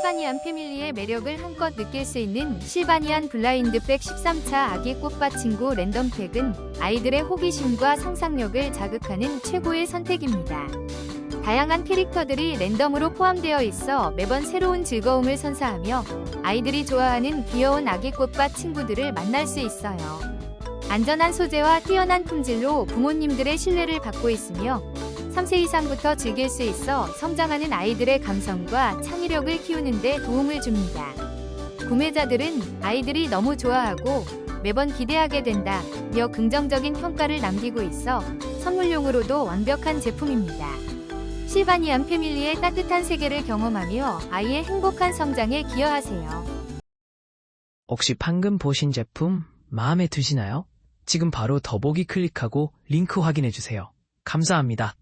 실바니안 패밀리의 매력을 한껏 느낄 수 있는 실바니안 블라인드백 13차 아기 꽃밭 친구 랜덤팩은 아이들의 호기심과 상상력을 자극하는 최고의 선택입니다. 다양한 캐릭터들이 랜덤으로 포함되어 있어 매번 새로운 즐거움을 선사하며 아이들이 좋아하는 귀여운 아기 꽃밭 친구들을 만날 수 있어요. 안전한 소재와 뛰어난 품질로 부모님들의 신뢰를 받고 있으며 3세 이상부터 즐길 수 있어 성장하는 아이들의 감성과 창의력을 키우는 데 도움을 줍니다. 구매자들은 아이들이 너무 좋아하고 매번 기대하게 된다며 긍정적인 평가를 남기고 있어 선물용으로도 완벽한 제품입니다. 실바니안 패밀리의 따뜻한 세계를 경험하며 아이의 행복한 성장에 기여하세요. 혹시 방금 보신 제품 마음에 드시나요? 지금 바로 더보기 클릭하고 링크 확인해주세요. 감사합니다.